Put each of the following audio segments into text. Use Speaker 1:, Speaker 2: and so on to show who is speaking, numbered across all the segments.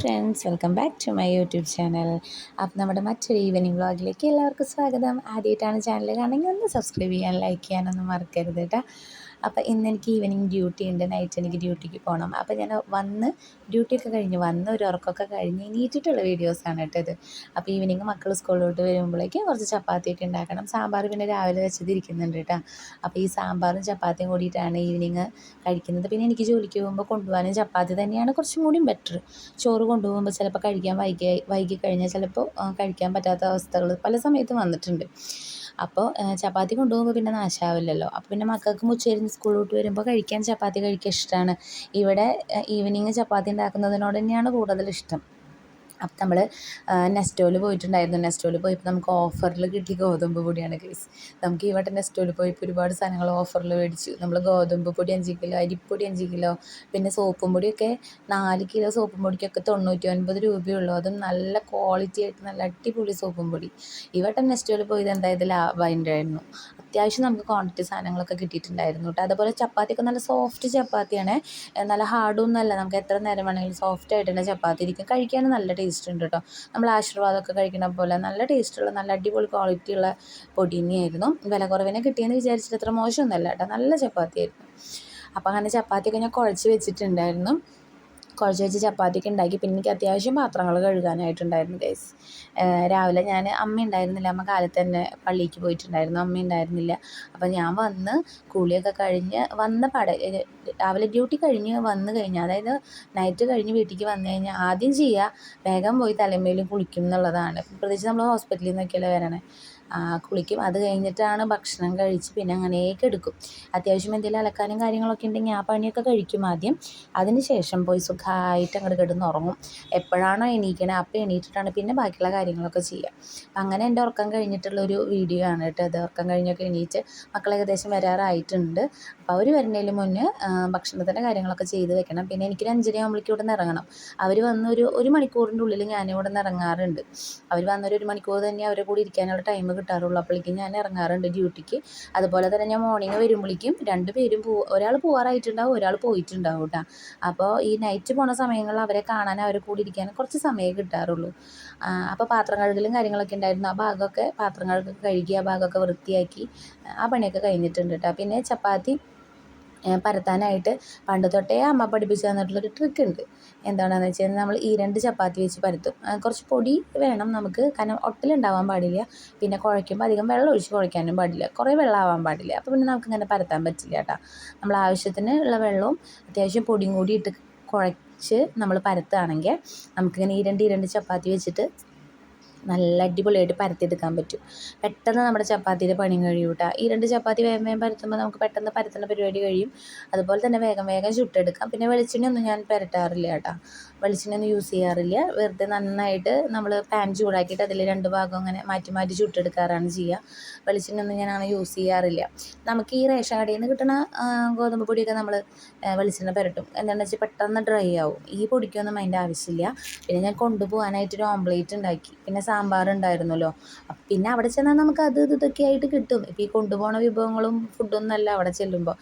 Speaker 1: Friends welcome back to my YouTube channel അപ്പം നമ്മുടെ മറ്റൊരു ഈവനിങ് വ്ളോഗിലേക്ക് എല്ലാവർക്കും സ്വാഗതം. ആദ്യമായിട്ടാണ് ചാനൽ കാണണമെങ്കിൽ ഒന്ന് സബ്സ്ക്രൈബ് ചെയ്യാൻ ലൈക്ക് ചെയ്യാനൊന്നും മറക്കരുത് കേട്ടോ അപ്പോൾ ഇന്ന് എനിക്ക് ഈവനിങ് ഡ്യൂട്ടി ഉണ്ട് നൈറ്റ് എനിക്ക് ഡ്യൂട്ടിക്ക് പോകണം അപ്പോൾ ഞാൻ വന്ന് ഡ്യൂട്ടിയൊക്കെ കഴിഞ്ഞ് വന്ന് ഒരു ഉറക്കമൊക്കെ കഴിഞ്ഞ് എണീറ്റിട്ടുള്ള വീഡിയോസാണ് കേട്ടോ ഇത്. അപ്പോൾ ഈവനിങ് മക്കൾ സ്കൂളിലോട്ട് വരുമ്പോഴേക്ക് കുറച്ച് ചപ്പാത്തിയൊക്കെ ഉണ്ടാക്കണം. സാമ്പാർ പിന്നെ രാവിലെ വെച്ചതിരിക്കുന്നുണ്ട് കേട്ടോ. അപ്പോൾ ഈ സാമ്പാറും ചപ്പാത്തിയും കൂടിയിട്ടാണ് ഈവനിങ് കഴിക്കുന്നത്. പിന്നെ എനിക്ക് ജോലിക്ക് പോകുമ്പോൾ കൊണ്ടുപോകാനും ചപ്പാത്തി തന്നെയാണ് കുറച്ചും കൂടിയും ബെറ്റർ ചോറ് കൊണ്ടുപോകുമ്പോൾ ചിലപ്പോൾ കഴിക്കാൻ വൈകി വൈകി കഴിഞ്ഞാൽ ചിലപ്പോൾ കഴിക്കാൻ പറ്റാത്ത അവസ്ഥകൾ പല സമയത്തും വന്നിട്ടുണ്ട്. അപ്പോൾ ചപ്പാത്തി കൊണ്ടുപോകുമ്പോൾ പിന്നെ നാശാവില്ലല്ലോ. അപ്പോൾ പിന്നെ മക്കൾക്ക് സ്കൂളിലോട്ട് വരുമ്പോൾ കഴിക്കാൻ ചപ്പാത്തി കഴിക്കാൻ ഇഷ്ടമാണ് ഇവിടെ ഈവനിങ് ചപ്പാത്തി ഉണ്ടാക്കുന്നതിനോട് തന്നെയാണ് കൂടുതൽ ഇഷ്ടം. അപ്പം നമ്മൾ നെസ്റ്റോയിൽ പോയിട്ടുണ്ടായിരുന്നു. നെസ്റ്റോയിൽ പോയപ്പോൾ നമുക്ക് ഓഫറിൽ കിട്ടിയ ഗോതമ്പ് പൊടിയാണ് കേസ് നമുക്ക് ഈ വട്ടം നെസ്റ്റോയിൽ പോയപ്പോൾ ഒരുപാട് സാധനങ്ങൾ ഓഫറിൽ മേടിച്ചു. നമ്മൾ ഗോതമ്പ് പൊടി അഞ്ച് കിലോ അരിപ്പൊടി അഞ്ച് കിലോ പിന്നെ സോപ്പും പൊടിയൊക്കെ നാല് കിലോ സോപ്പും പൊടിക്കൊക്കെ തൊണ്ണൂറ്റി ഒൻപത് രൂപയുള്ളൂ. അതും നല്ല ക്വാളിറ്റി ആയിട്ട് നല്ല അടിപൊളി സോപ്പും പൊടി. ഈ വട്ടം നെസ്റ്റോയിൽ പോയത് എന്തായത് ലാഭമായിട്ടുണ്ടായിരുന്നു അത്യാവശ്യം നമുക്ക് ക്വാണ്ടിറ്റി സാധനങ്ങളൊക്കെ കിട്ടിയിട്ടുണ്ടായിരുന്നു കേട്ടോ. അതുപോലെ ചപ്പാത്തിയൊക്കെ നല്ല സോഫ്റ്റ് ചപ്പാത്തിയാണ്. നല്ല ഹാർഡൊന്നും അല്ല നമുക്ക് എത്ര നേരം വേണമെങ്കിലും സോഫ്റ്റ് ആയിട്ടുള്ള ചപ്പാത്തി ഇരിക്കും. കഴിക്കാൻ നല്ല ടേസ്റ്റ് ഉണ്ട് കേട്ടോ നമ്മൾ ആശീർവാദമൊക്കെ കഴിക്കണ പോലെ നല്ല ടേസ്റ്റുള്ള നല്ല അടിപൊളി ക്വാളിറ്റി ഉള്ള പൊടി തന്നെയായിരുന്നു വില കുറവിനെ കിട്ടിയെന്ന് വിചാരിച്ചിട്ട് അത്ര മോശമൊന്നുമല്ല കേട്ടോ നല്ല ചപ്പാത്തിയായിരുന്നു. അപ്പോൾ അങ്ങനെ ചപ്പാത്തിയൊക്കെ ഞാൻ കുഴച്ച് വെച്ചിട്ടുണ്ടായിരുന്നു. കുഴച്ച് വെച്ച് ചപ്പാത്തിയൊക്കെ ഉണ്ടാക്കി. പിന്നെ എനിക്ക് അത്യാവശ്യം പാത്രങ്ങൾ കഴുകാനായിട്ടുണ്ടായിരുന്നു ഗൈസ് രാവിലെ ഞാൻ അമ്മ ഉണ്ടായിരുന്നില്ല. അമ്മ കാലത്ത് തന്നെ പള്ളിക്ക് പോയിട്ടുണ്ടായിരുന്നു. അമ്മ ഉണ്ടായിരുന്നില്ല. അപ്പോൾ ഞാൻ വന്ന് കുളിയൊക്കെ കഴിഞ്ഞ് വന്ന പട രാവിലെ ഡ്യൂട്ടി കഴിഞ്ഞ് വന്ന് കഴിഞ്ഞാൽ അതായത് നൈറ്റ് കഴിഞ്ഞ് വീട്ടിലേക്ക് വന്നു കഴിഞ്ഞാൽ ആദ്യം ചെയ്യുക വേഗം പോയി തലമേലും കുളിക്കും എന്നുള്ളതാണ്. പ്രത്യേകിച്ച് നമ്മൾ ഹോസ്പിറ്റലിൽ നിന്നൊക്കെയല്ലേ വരണേ കുളിക്കും. അത് കഴിഞ്ഞിട്ടാണ് ഭക്ഷണം കഴിച്ച് പിന്നെ അങ്ങനെയൊക്കെ എടുക്കും. അത്യാവശ്യം എന്തെങ്കിലും അലക്കാനും കാര്യങ്ങളൊക്കെ ഉണ്ടെങ്കിൽ ആ പണിയൊക്കെ കഴിക്കും ആദ്യം. അതിന് ശേഷം പോയി സുഖമായിട്ട് അങ്ങോട്ട് കിടന്ന് ഉറങ്ങും എപ്പോഴാണോ എണീക്കണേ അപ്പോൾ എണീറ്റിട്ടാണ് പിന്നെ ബാക്കിയുള്ള കാര്യങ്ങളൊക്കെ ചെയ്യുക അപ്പം അങ്ങനെ എന്റെ ഉറക്കം കഴിഞ്ഞിട്ടുള്ളൊരു വീഡിയോ ആണ് കേട്ടോ അത് ഉറക്കം കഴിഞ്ഞൊക്കെ എണീറ്റ് മക്കൾ ഏകദേശം വരാറായിട്ടുണ്ട്. അപ്പോൾ അവർ വരുന്നതിന് മുന്നേ ഭക്ഷണത്തിന്റെ കാര്യങ്ങളൊക്കെ ചെയ്ത് വെക്കണം. പിന്നെ എനിക്കൊരു അഞ്ചര ആകുമ്പോഴേക്കും ഇവിടെ നിന്ന് ഇറങ്ങണം. അവർ വന്നൊരു ഒരു മണിക്കൂറിന്റെ ഉള്ളിൽ ഞാനിവിടെ നിന്ന് ഇറങ്ങാറുണ്ട്. അവർ വന്നൊരു ഒരു മണിക്കൂർ തന്നെ അവരെ കൂടി ഇരിക്കാനുള്ള ടൈം കിട്ടാറുള്ളൂ. അപ്പോഴേക്കും ഞാൻ ഇറങ്ങാറുണ്ട് ഡ്യൂട്ടിക്ക് അതുപോലെ തന്നെ ഞാൻ മോർണിംഗ് വരുമ്പോഴേക്കും രണ്ട് പേരും പോ ഒരാൾ പോകാറായിട്ടുണ്ടാവും ഒരാൾ പോയിട്ടുണ്ടാവും കേട്ടോ. അപ്പോൾ ഈ നൈറ്റ് പോണ സമയങ്ങളിൽ അവരെ കാണാൻ അവരെ കൂടി ഇരിക്കാൻ കുറച്ച് സമയമേ കിട്ടാറുള്ളൂ. അപ്പോൾ പാത്രം കഴുകലും കാര്യങ്ങളൊക്കെ ഉണ്ടായിരുന്നു. ആ ഭാഗമൊക്കെ പാത്രം കഴുകി കഴുകി ആ ഭാഗമൊക്കെ വൃത്തിയാക്കി ആ പണിയൊക്കെ കഴിഞ്ഞിട്ടുണ്ട് കേട്ടോ. പിന്നെ ചപ്പാത്തി പരത്താനായിട്ട് പണ്ട് തൊട്ടേ അമ്മ പഠിപ്പിച്ചു തന്നിട്ടുള്ളൊരു ട്രിക്ക് ഉണ്ട്. എന്താണെന്ന് വെച്ച് കഴിഞ്ഞാൽ നമ്മൾ ഈ രണ്ട് ചപ്പാത്തി വെച്ച് പരത്തും. കുറച്ച് പൊടി വേണം നമുക്ക്. കാരണം ഒട്ടലുണ്ടാവാൻ പാടില്ല. പിന്നെ കുഴയ്ക്കുമ്പോൾ അധികം വെള്ളം ഒഴിച്ച് കുഴയ്ക്കാനും പാടില്ല. കുറേ വെള്ളം ആവാൻ പാടില്ല. അപ്പോൾ പിന്നെ നമുക്ക് ഇങ്ങനെ പരത്താൻ പറ്റില്ല കേട്ടോ. നമ്മൾ ആവശ്യത്തിന് ഉള്ള വെള്ളവും അത്യാവശ്യം പൊടിയും കൂടി ഇട്ട് കുഴച്ച് നമ്മൾ പരത്തുകയാണെങ്കിൽ നമുക്കിങ്ങനെ ഈ രണ്ട് ഈ രണ്ട് ചപ്പാത്തി വെച്ചിട്ട് നല്ല അടിപൊളിയായിട്ട് പരത്തിയെടുക്കാൻ പറ്റും. പെട്ടെന്ന് നമ്മുടെ ചപ്പാത്തിയുടെ കഴിയും കേട്ടോ ഈ രണ്ട് ചപ്പാത്തി വേഗം വേഗം പരത്തുമ്പോൾ നമുക്ക് പെട്ടെന്ന് പരത്തുന്ന പരിപാടി കഴിയും. അതുപോലെ തന്നെ വേഗം വേഗം ചുട്ടെടുക്കാം. പിന്നെ വെളിച്ചെണ്ണയൊന്നും ഞാൻ പുരട്ടാറില്ല കേട്ടോ. വെളിച്ചെണ്ണയൊന്നും യൂസ് ചെയ്യാറില്ല. വെറുതെ നന്നായിട്ട് നമ്മൾ പാൻ ചൂടാക്കിയിട്ട് അതിൽ രണ്ട് ഭാഗം അങ്ങനെ മാറ്റി മാറ്റി ചുട്ടെടുക്കാറാണ് ചെയ്യുക വെളിച്ചെണ്ണയൊന്നും ഞാൻ യൂസ് ചെയ്യാറില്ല. നമുക്ക് ഈ റേഷൻ കടയിൽ നിന്ന് കിട്ടുന്ന ഗോതമ്പ് പൊടിയൊക്കെ നമ്മൾ വെളിച്ചെണ്ണ പുരട്ടും. എന്താണെന്ന് വെച്ചാൽ പെട്ടെന്ന് ഡ്രൈ ആവും. ഈ പൊടിക്കൊന്നും അതിന്റെ ആവശ്യമില്ല. പിന്നെ ഞാൻ കൊണ്ടുപോകാനായിട്ടൊരു ഓംപ്ലേറ്റ് ഉണ്ടാക്കി. പിന്നെ സാമ്പാർ ഉണ്ടായിരുന്നല്ലോ. പിന്നെ അവിടെ ചെന്നാൽ നമുക്ക് അത് ഇതൊക്കെ ആയിട്ട് കിട്ടും. ഇപ്പോൾ ഈ കൊണ്ടുപോകുന്ന വിഭവങ്ങളും ഫുഡൊന്നും അല്ല അവിടെ ചെല്ലുമ്പോൾ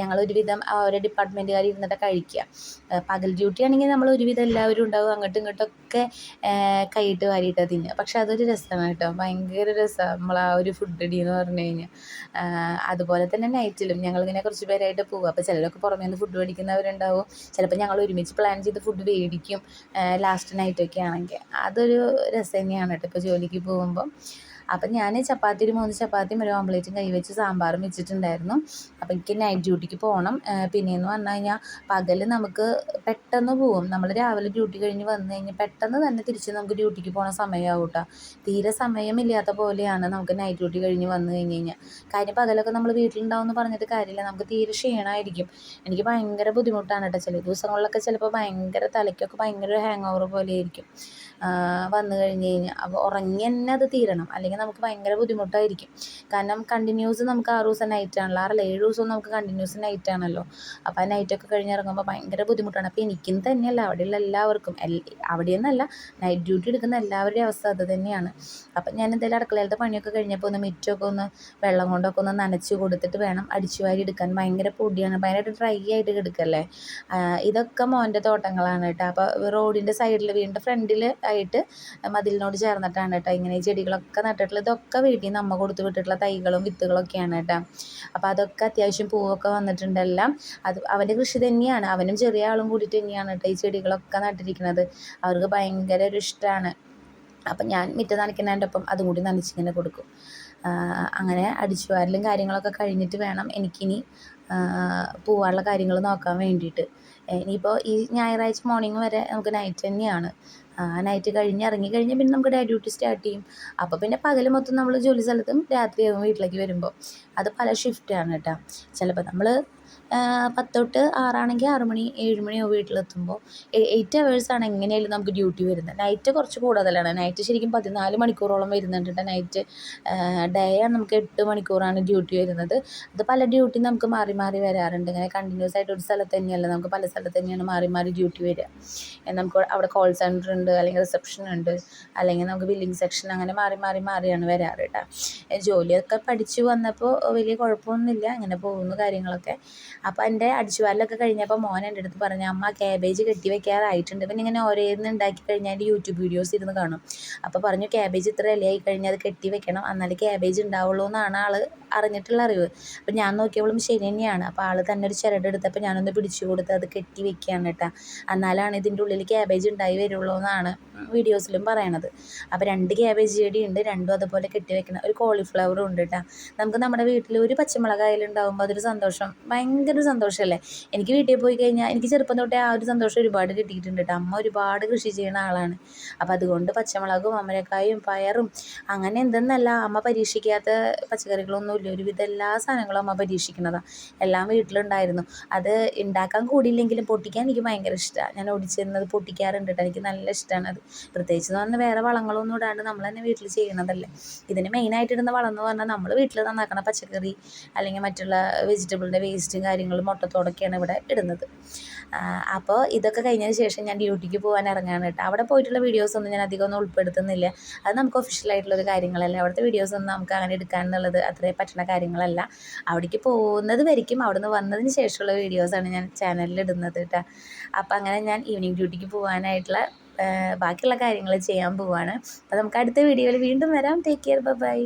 Speaker 1: നമ്മൾ ഒരുവിധം ഓരോ ഡിപ്പാർട്ട്മെന്റുകാർ ഇരുന്നിട്ട് കഴിക്കുക പകൽ ഡ്യൂട്ടി ആണെങ്കിൽ നമ്മൾ ഒരുവിധം എല്ലാവരും ഉണ്ടാവും അങ്ങോട്ടും ഇങ്ങോട്ടൊക്കെ കൈയിട്ട് വാരിയിട്ട് തിന്നുക. പക്ഷെ അതൊരു രസമാണ് കേട്ടോ. ഭയങ്കര രസമാണ് നമ്മൾ ആ ഒരു ഫുഡ് അടി എന്ന് പറഞ്ഞു കഴിഞ്ഞാൽ അതുപോലെ തന്നെ നൈറ്റിലും ഞങ്ങളിങ്ങനെ കുറച്ച് പേരായിട്ട് പോകും അപ്പോൾ ചിലരൊക്കെ പുറമേ നിന്ന് ഫുഡ് മേടിക്കുന്നവരുണ്ടാവും. ചിലപ്പോൾ ഞങ്ങൾ ഒരുമിച്ച് പ്ലാൻ ചെയ്ത് ഫുഡ് മേടിക്കും ലാസ്റ്റ് നൈറ്റൊക്കെ ആണെങ്കിൽ. അതൊരു രസം തന്നെയാണ് കേട്ടോ. ഇപ്പോൾ ജോലിക്ക് പോകുമ്പം. അപ്പം ഞാൻ ചപ്പാത്തി ഒരു മൂന്ന് ചപ്പാത്തിയും ഒരു ഓംപ്ലേറ്റും കൈ വെച്ച് സാമ്പാറും വെച്ചിട്ടുണ്ടായിരുന്നു. അപ്പം എനിക്ക് നൈറ്റ് ഡ്യൂട്ടിക്ക് പോകണം പിന്നെയെന്ന് പറഞ്ഞു കഴിഞ്ഞാൽ പകൽ നമുക്ക് പെട്ടെന്ന് പോവും. നമ്മൾ രാവിലെ ഡ്യൂട്ടി കഴിഞ്ഞ് വന്നു കഴിഞ്ഞാൽ പെട്ടെന്ന് തന്നെ തിരിച്ച് നമുക്ക് ഡ്യൂട്ടിക്ക് പോകണ സമയമാവും കേട്ടോ തീരെ സമയമില്ലാത്ത പോലെയാണ് നമുക്ക് നൈറ്റ് ഡ്യൂട്ടി കഴിഞ്ഞ് വന്നു കഴിഞ്ഞ് കഴിഞ്ഞാൽ കാര്യം പകലൊക്കെ നമ്മൾ വീട്ടിലുണ്ടാവും എന്ന് പറഞ്ഞിട്ട് കാര്യമില്ല. നമുക്ക് തീരെ ക്ഷീണമായിരിക്കും എനിക്ക് ഭയങ്കര ബുദ്ധിമുട്ടാണ് കേട്ടോ ചില ദിവസങ്ങളിലൊക്കെ ചിലപ്പോൾ ഭയങ്കര തലയ്ക്കൊക്കെ ഭയങ്കര ഹാങ് ഓവർ പോലെ ആയിരിക്കും വന്നു കഴിഞ്ഞ് കഴിഞ്ഞാൽ അപ്പോൾ ഉറങ്ങി തന്നെ അത് തീരണം. അല്ലെങ്കിൽ നമുക്ക് ഭയങ്കര ബുദ്ധിമുട്ടായിരിക്കും. കാരണം കണ്ടിന്യൂസ് നമുക്ക് ആറ് ദിവസം നൈറ്റ് ആണല്ലോ. ആറല്ല ഏഴ് ദിവസവും നമുക്ക് കണ്ടിന്യൂസ് നൈറ്റ് ആണല്ലോ. അപ്പോൾ ആ നൈറ്റൊക്കെ കഴിഞ്ഞ് ഇറങ്ങുമ്പോൾ ഭയങ്കര ബുദ്ധിമുട്ടാണ്. അപ്പോൾ എനിക്കും തന്നെയല്ല അവിടെയുള്ള എല്ലാവർക്കും അവിടെയെന്നല്ല നൈറ്റ് ഡ്യൂട്ടി എടുക്കുന്ന എല്ലാവരുടെയും അവസ്ഥ അത് തന്നെയാണ്. അപ്പം ഞാൻ എന്തായാലും അടുക്കളയിലത്തെ പണിയൊക്കെ കഴിഞ്ഞപ്പോൾ ഒന്ന് മിറ്റൊക്കെ ഒന്ന് വെള്ളം കൊണ്ടൊക്കെ ഒന്ന് നനച്ച് കൊടുത്തിട്ട് വേണം അടിച്ചു വാരി എടുക്കാൻ. ഭയങ്കര പൊടിയാണ്. ഭയങ്കരമായിട്ട് ഡ്രൈ ആയിട്ട് കിടക്കല്ലേ. ഇതൊക്കെ മോന്റെ തോട്ടങ്ങളാണ് കേട്ടോ. അപ്പോൾ റോഡിന്റെ സൈഡിൽ വീടിന്റെ ഫ്രണ്ടിൽ ആയിട്ട് മതിലിനോട് ചേർന്നിട്ടാണ് കേട്ടോ. ഇങ്ങനെ ചെടികളൊക്കെ നട്ടിട്ടുള്ളത് ഇതൊക്കെ വീട്ടിൽ നിന്ന് അമ്മ കൊടുത്ത് വിട്ടിട്ടുള്ള തൈകളും വിത്തുകളൊക്കെയാണ് കേട്ടോ. അപ്പോൾ അതൊക്കെ അത്യാവശ്യം പൂവൊക്കെ വന്നിട്ടുണ്ടെല്ലാം. അത് അവന്റെ കൃഷി തന്നെയാണ്. അവനും ചെറിയ ആളും കൂടിയിട്ട് തന്നെയാണ് കേട്ടോ ഈ ചെടികളൊക്കെ നട്ടിരിക്കുന്നത്. അവർക്ക് ഭയങ്കര ഒരു ഇഷ്ടമാണ് അപ്പം ഞാൻ മിറ്റം നനയ്ക്കുന്നതിന്റെ ഒപ്പം അതും കൂടി നനച്ചിങ്ങനെ കൊടുക്കും. അങ്ങനെ അടിച്ചു വാരലും കാര്യങ്ങളൊക്കെ കഴിഞ്ഞിട്ട് വേണം എനിക്കിനി പോവാനുള്ള കാര്യങ്ങൾ നോക്കാൻ വേണ്ടിയിട്ട്. ഇനിയിപ്പോൾ ഈ ഞായറാഴ്ച മോർണിംഗ് വരെ നമുക്ക് നൈറ്റ് തന്നെയാണ്. നൈറ്റ് കഴിഞ്ഞ് ഇറങ്ങി കഴിഞ്ഞാൽ പിന്നെ നമുക്ക് ഡേ ഡ്യൂട്ടി സ്റ്റാർട്ട് ചെയ്യും. അപ്പോൾ പിന്നെ പകൽ മൊത്തം നമ്മൾ ജോലി സ്ഥലത്തും രാത്രിയാകും വീട്ടിലേക്ക് വരുമ്പോൾ അത് പല ഷിഫ്റ്റാണ് കേട്ടോ. ചിലപ്പോൾ നമ്മൾ പത്ത് തൊട്ട് ആറാണെങ്കിൽ ആറ് മണി ഏഴ് മണിയാവും വീട്ടിലെത്തുമ്പോൾ. എയ്റ്റ് അവേഴ്സാണ് എങ്ങനെയായാലും നമുക്ക് ഡ്യൂട്ടി വരുന്നത്. നൈറ്റ് കുറച്ച് കൂടുതലാണ്. നൈറ്റ് ശരിക്കും പതിനാല് മണിക്കൂറോളം വരുന്നുണ്ട്. കേട്ടോ നൈറ്റ് ഡേ ആണ് നമുക്ക് എട്ട് മണിക്കൂറാണ് ഡ്യൂട്ടി വരുന്നത്. അത് പല ഡ്യൂട്ടി നമുക്ക് മാറി മാറി വരാറുണ്ട്. ഇങ്ങനെ കണ്ടിന്യൂസ് ആയിട്ട് ഒരു സ്ഥലത്ത് തന്നെയല്ല. നമുക്ക് പല സ്ഥലത്ത് തന്നെയാണ് മാറി മാറി ഡ്യൂട്ടി വരിക. നമുക്ക് അവിടെ കോൾ സെന്റർ ഉണ്ട് അല്ലെങ്കിൽ റിസപ്ഷൻ ഉണ്ട് അല്ലെങ്കിൽ നമുക്ക് ബില്ലിംഗ് സെക്ഷൻ അങ്ങനെ മാറി മാറി മാറിയാണ് വരാറ് കേട്ടോ ജോലിയൊക്കെ പഠിച്ചു വന്നപ്പോൾ വലിയ കുഴപ്പമൊന്നുമില്ല. അങ്ങനെ പോകുന്നു കാര്യങ്ങളൊക്കെ. അപ്പോൾ എന്റെ അടിച്ചുവാരലൊക്കെ കഴിഞ്ഞപ്പോൾ മോൻ എന്റെ അടുത്ത് പറഞ്ഞു അമ്മ ക്യാബേജ് കെട്ടി വെക്കാറായിട്ടുണ്ട്. പിന്നെ ഇങ്ങനെ ഓരോന്ന് ഉണ്ടാക്കി കഴിഞ്ഞാൽ യൂട്യൂബ് വീഡിയോസ് ഇരുന്ന് കാണും. അപ്പോൾ പറഞ്ഞു ക്യാബേജ് ഇത്ര ഇലയായി കഴിഞ്ഞാൽ അത് കെട്ടി വെക്കണം. എന്നാലേ ക്യാബേജ് ഉണ്ടാവുള്ളൂ എന്നാണ് ആൾ അറിഞ്ഞിട്ടുള്ള അറിവ്. അപ്പോൾ ഞാൻ നോക്കിയപ്പോഴും ശരി തന്നെയാണ്. അപ്പോൾ ആൾ തന്നെ ഒരു ചിരട് എടുത്തപ്പോൾ ഞാനൊന്ന് പിടിച്ചു കൊടുത്ത് അത് കെട്ടി വെക്കുകയാണ് കേട്ടോ എന്നാലാണ് ഇതിന്റെ ഉള്ളിൽ ക്യാബേജ് ഉണ്ടായി വരുള്ളൂ എന്നാണ് വീഡിയോസിലും പറയണത്. അപ്പോൾ രണ്ട് ക്യാബേജ് ചെടി ഉണ്ട് രണ്ടും അതുപോലെ കെട്ടി വെക്കണം ഒരു കോളിഫ്ലവറും ഉണ്ട് കേട്ടോ നമുക്ക് നമ്മുടെ വീട്ടിൽ ഒരു പച്ചമുളകായാലും ഉണ്ടാകുമ്പോൾ അതൊരു സന്തോഷം. ഭയങ്കര സന്തോഷമല്ലേ എനിക്ക് വീട്ടിൽ പോയി കഴിഞ്ഞാൽ എനിക്ക് ചെറുപ്പം തൊട്ടേ ആ ഒരു സന്തോഷം ഒരുപാട് കിട്ടിയിട്ടുണ്ട് കേട്ടോ അമ്മ ഒരുപാട് കൃഷി ചെയ്യുന്ന ആളാണ്. അപ്പോൾ അതുകൊണ്ട് പച്ചമുളകും അമരക്കായും പയറും അങ്ങനെ എന്തെന്നല്ല അമ്മ പരീക്ഷിക്കാത്ത പച്ചക്കറികളൊന്നുമില്ല ഒരുവിധം എല്ലാ സാധനങ്ങളും അമ്മ പരീക്ഷിക്കുന്നതാണ് എല്ലാം വീട്ടിലുണ്ടായിരുന്നു. അത് ഉണ്ടാക്കാൻ കൂടിയില്ലെങ്കിലും പൊട്ടിക്കാൻ എനിക്ക് ഭയങ്കര ഇഷ്ടമാണ് ഞാൻ ഓടിച്ചിരുന്നത് പൊട്ടിക്കാറുണ്ട് കേട്ടോ എനിക്ക് നല്ല ഇഷ്ടമാണ് അത്. പ്രത്യേകിച്ച് എന്ന് പറഞ്ഞാൽ വേറെ വളങ്ങളൊന്നും ഇടാണ്ട് നമ്മൾ തന്നെ വീട്ടിൽ ചെയ്യണതല്ലേ ഇതിന് മെയിനായിട്ട് ഇടുന്ന വളം എന്ന് പറഞ്ഞാൽ നമ്മൾ വീട്ടിൽ നന്നാക്കണ പച്ചക്കറി അല്ലെങ്കിൽ മറ്റുള്ള വെജിറ്റബിളിന്റെ വേസ്റ്റും കാര്യങ്ങളും മുട്ടത്തോടൊക്കെയാണ് ഇവിടെ ഇടുന്നത്. അപ്പോൾ ഇതൊക്കെ കഴിഞ്ഞതിന് ശേഷം ഞാൻ ഡ്യൂട്ടിക്ക് പോകാൻ ഇറങ്ങാണ് കേട്ടോ. അവിടെ പോയിട്ടുള്ള വീഡിയോസൊന്നും ഞാൻ അധികം ഒന്നും ഉൾപ്പെടുത്തുന്നില്ല. അത് നമുക്ക് ഒഫീഷ്യലായിട്ടുള്ളൊരു കാര്യങ്ങളല്ല. അവിടുത്തെ വീഡിയോസ് ഒന്നും നമുക്ക് അങ്ങനെ എടുക്കാൻ എന്നുള്ളത് പറ്റുന്ന കാര്യങ്ങളല്ല. അവിടേക്ക് പോകുന്നത് വരയ്ക്കും. അവിടെ നിന്ന് വന്നതിന് ശേഷമുള്ള വീഡിയോസാണ് ഞാൻ ചാനലിൽ ഇടുന്നത് കേട്ടോ. അപ്പോൾ അങ്ങനെ ഞാൻ ഈവനിങ് ഡ്യൂട്ടിക്ക് പോകാനായിട്ടുള്ള ബാക്കിയുള്ള കാര്യങ്ങൾ ചെയ്യാൻ പോവാണ്. അപ്പോൾ നമുക്ക് അടുത്ത വീഡിയോയിൽ വീണ്ടും വരാം. Take care bye